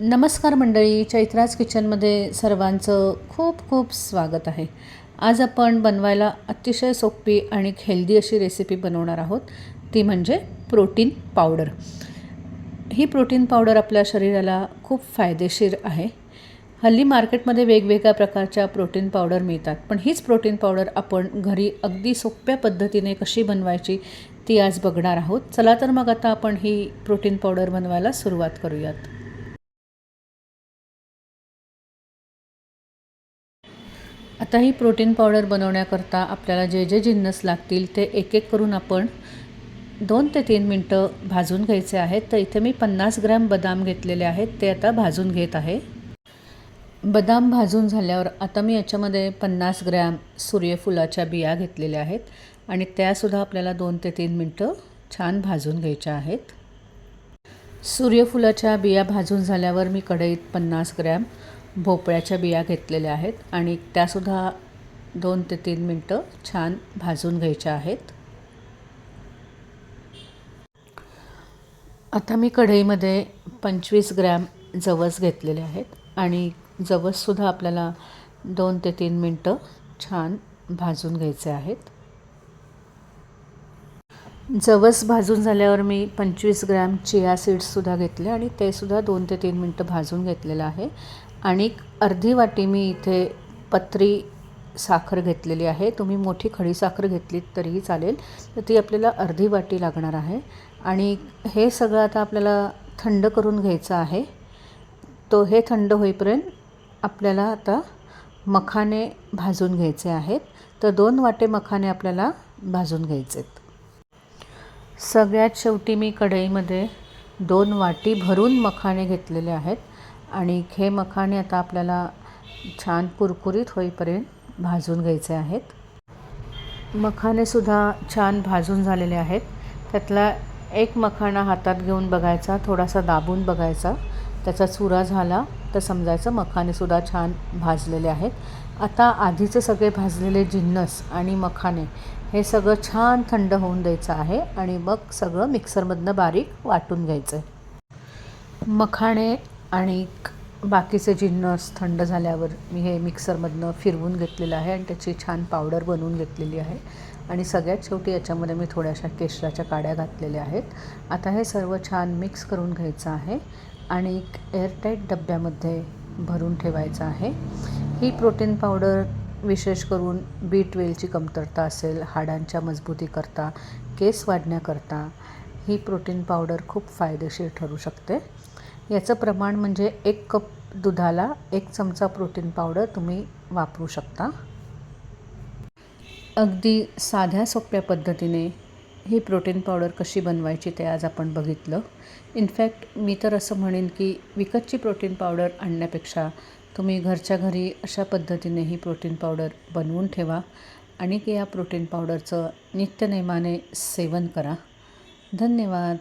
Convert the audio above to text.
नमस्कार मंडळी चैत्राज किचनमध्ये सर्वांचं खूप खूप स्वागत आहे. आज आपण बनवायला अतिशय सोपी आणि हेल्दी अशी रेसिपी बनवणार आहोत. ती म्हणजे प्रोटीन पावडर. ही प्रोटीन पावडर आपल्या शरीराला खूप फायदेशीर आहे. हल्ली मार्केटमध्ये वेगवेगळ्या प्रकारच्या प्रोटीन पावडर मिळतात पण हीच प्रोटीन पावडर आपण घरी अगदी सोप्या पद्धतीने कशी बनवायची ती आज बघणार आहोत. चला तर मग आता आपण ही प्रोटीन पावडर बनवायला सुरुवात करूयात. आता ही प्रोटीन पावडर बनवण्याकरता आपल्याला जे जे जिन्नस लागतील ते एक एक करून आपण दोन ते तीन मिनटं भाजून घ्यायचे आहेत. तर इथे मी पन्नास ग्रॅम बदाम घेतलेले आहेत. ते आता भाजून घेत आहे. बदाम भाजून झाल्यावर आता मी याच्यामध्ये पन्नास ग्रॅम सूर्यफुलाच्या बिया घेतलेल्या आहेत. आणि त्यासुद्धा आपल्याला दोन ते तीन मिनटं छान भाजून घ्यायच्या आहेत. सूर्यफुलाच्या बिया भाजून झाल्यावर मी कढईत पन्नास ग्रॅम भोपळ्याच्या बिया घेतलेल्या आहेत आणि त्यासुद्धा दोन ते तीन मिनटं छान भाजून घ्यायच्या आहेत. आता मी कढईमध्ये पंचवीस ग्रॅम जवस घेतलेले आहेत आणि जवससुद्धा आपल्याला दोन ते तीन मिनटं छान भाजून घ्यायचे आहेत. जवस भाजून झाल्यावर मी पंचवीस ग्रॅम चिया सीड्ससुद्धा घेतले आणि ते सुद्धा दोन ते तीन मिनटं भाजून घेतलेलं आहे. आणि अर्धी वाटी मी इथे पत्री साखर घेतलेली आहे. तुम्ही मोठी खडी साखर घेतलीत तरीही चालेल. तर ती आपल्याला अर्धी वाटी लागणार आहे. आणि हे सगळं आता आपल्याला थंड करून घ्यायचं आहे. तो हे थंड होईपर्यंत आपल्याला आता मखाने भाजून घ्यायचे आहेत. तर दोन वाटे मखाने आपल्याला भाजून घ्यायचे आहेत सगळ्यात शेवटी मी कढईमध्ये दोन वाटी भरून मखाने घेतलेले आहेत. आणि हे मखाने आता आपल्याला छान कुरकुरीत होईपर्यंत भाजून घ्यायचे आहेत. मखानेसुद्धा छान भाजून झालेले आहेत. त्यातला एक मखाणा हातात घेऊन बघायचा थोडासा दाबून बघायचा. त्याचा चुरा झाला. तर समजायचं मखानेसुद्धा छान भाजलेले आहेत. आता आधीचे सगळे भाजलेले जिन्नस आणि मखाने हे सगळं छान थंड होऊन द्यायचं आहे आणि मग सगळं मिक्सरमधनं बारीक वाटून घ्यायचं आहे मखाणे आणि बाकीचे जिन्नस थंड झाल्यावर मी हे मिक्सरमधनं फिरवून घेतलेलं आहे आणि त्याची छान पावडर बनवून घेतलेली आहे. आणि सगळ्यात शेवटी याच्यामध्ये मी थोड्याशा केशराच्या काड्या घातलेल्या आहेत. आता हे सर्व छान मिक्स करून घ्यायचं आहे. आणि एक एअरटाईट डब्यामध्ये भरून ठेवायचं आहे. ही प्रोटीन पावडर विशेष करून बी ट्वेलची कमतरता असेल हाडांच्या मजबूतीकरता केस वाढण्याकरता ही प्रोटीन पावडर खूप फायदेशीर ठरू शकते. याचं प्रमाण म्हणजे एक कप दुधाला एक चमचा प्रोटीन पावडर तुम्ही वापरू शकता. अगदी साध्या सोप्या पद्धतीने ही प्रोटीन पावडर कशी बनवायची ते आज आपण बघितलं. इनफॅक्ट मी तर असं म्हणेन की विकतची प्रोटीन पावडर आणण्यापेक्षा तुम्ही घरच्या घरी अशा पद्धतीने ही प्रोटीन पावडर बनवून ठेवा आणि या प्रोटीन पावडरचं नित्यनेमाने सेवन करा. धन्यवाद.